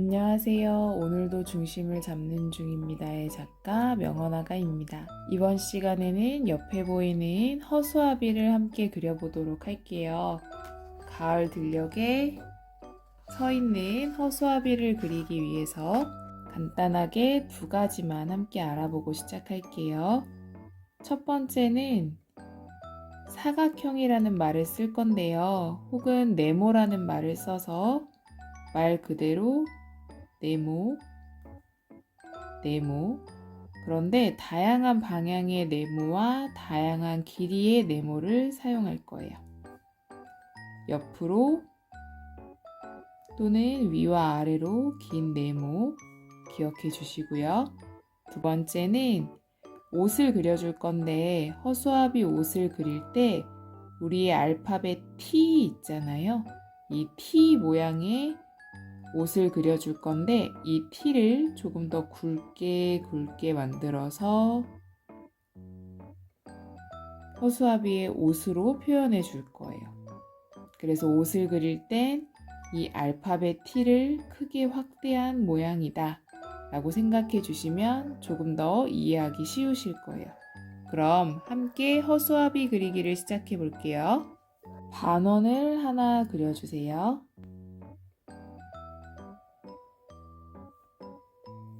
안녕하세요. 오늘도 중심을 잡는 중입니다의 작가 명언아가입니다. 이번 시간에는 옆에 보이는 허수아비를 함께 그려보도록 할게요. 가을 들녘에 서 있는 허수아비를 그리기 위해서 간단하게 두 가지만 함께 알아보고 시작할게요. 첫 번째는 사각형이라는 말을 쓸 건데요. 혹은 네모라는 말을 써서 말 그대로 네모, 네모. 그런데 다양한 방향의 네모와 다양한 길이의 네모를 사용할 거예요. 옆으로 또는 위와 아래로 긴 네모 기억해 주시고요. 두 번째는 옷을 그려줄 건데 허수아비 옷을 그릴 때 우리의 알파벳 T 있잖아요. 이 T 모양의 옷을 그려줄 건데 이 T를 조금 더 굵게 굵게 만들어서 허수아비의 옷으로 표현해 줄 거예요. 그래서 옷을 그릴 땐 이 알파벳 T를 크게 확대한 모양이다 라고 생각해 주시면 조금 더 이해하기 쉬우실 거예요. 그럼 함께 허수아비 그리기를 시작해 볼게요. 반원을 하나 그려주세요.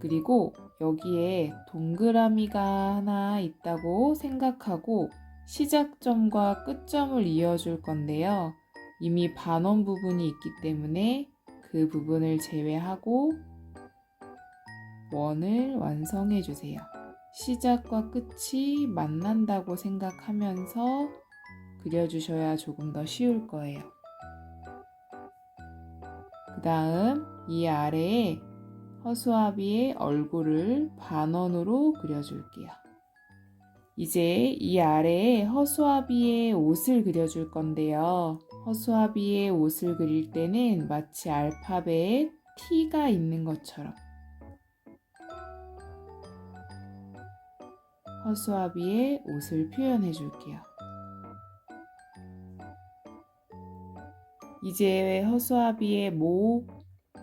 그리고 여기에 동그라미가 하나 있다고 생각하고 시작점과 끝점을 이어줄 건데요. 이미 반원 부분이 있기 때문에 그 부분을 제외하고 원을 완성해 주세요. 시작과 끝이 만난다고 생각하면서 그려주셔야 조금 더 쉬울 거예요. 그 다음 이 아래에 허수아비의 얼굴을 반원으로 그려줄게요. 이제 이 아래에 허수아비의 옷을 그려줄 건데요. 허수아비의 옷을 그릴 때는 마치 알파벳 T가 있는 것처럼 허수아비의 옷을 표현해 줄게요. 이제 허수아비의 목,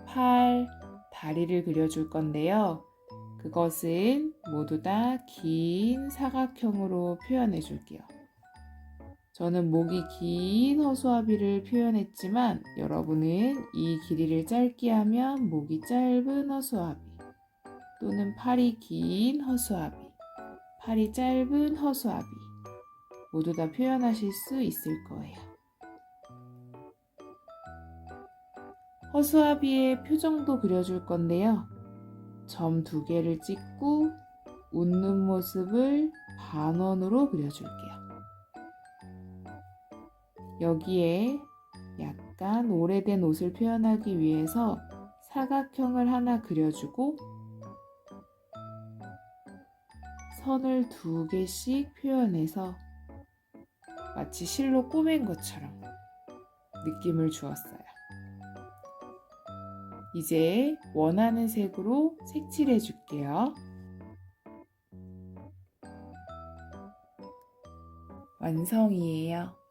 팔, 다리를 그려줄 건데요. 그것은 모두 다 긴 사각형으로 표현해 줄게요. 저는 목이 긴 허수아비를 표현했지만 여러분은 이 길이를 짧게 하면 목이 짧은 허수아비 또는 팔이 긴 허수아비, 팔이 짧은 허수아비 모두 다 표현하실 수 있을 거예요. 허수아비의 표정도 그려줄 건데요. 점 두 개를 찍고 웃는 모습을 반원으로 그려줄게요. 여기에 약간 오래된 옷을 표현하기 위해서 사각형을 하나 그려주고 선을 두 개씩 표현해서 마치 실로 꼬맨 것처럼 느낌을 주었어요. 이제 원하는 색으로 색칠해 줄게요. 완성이에요.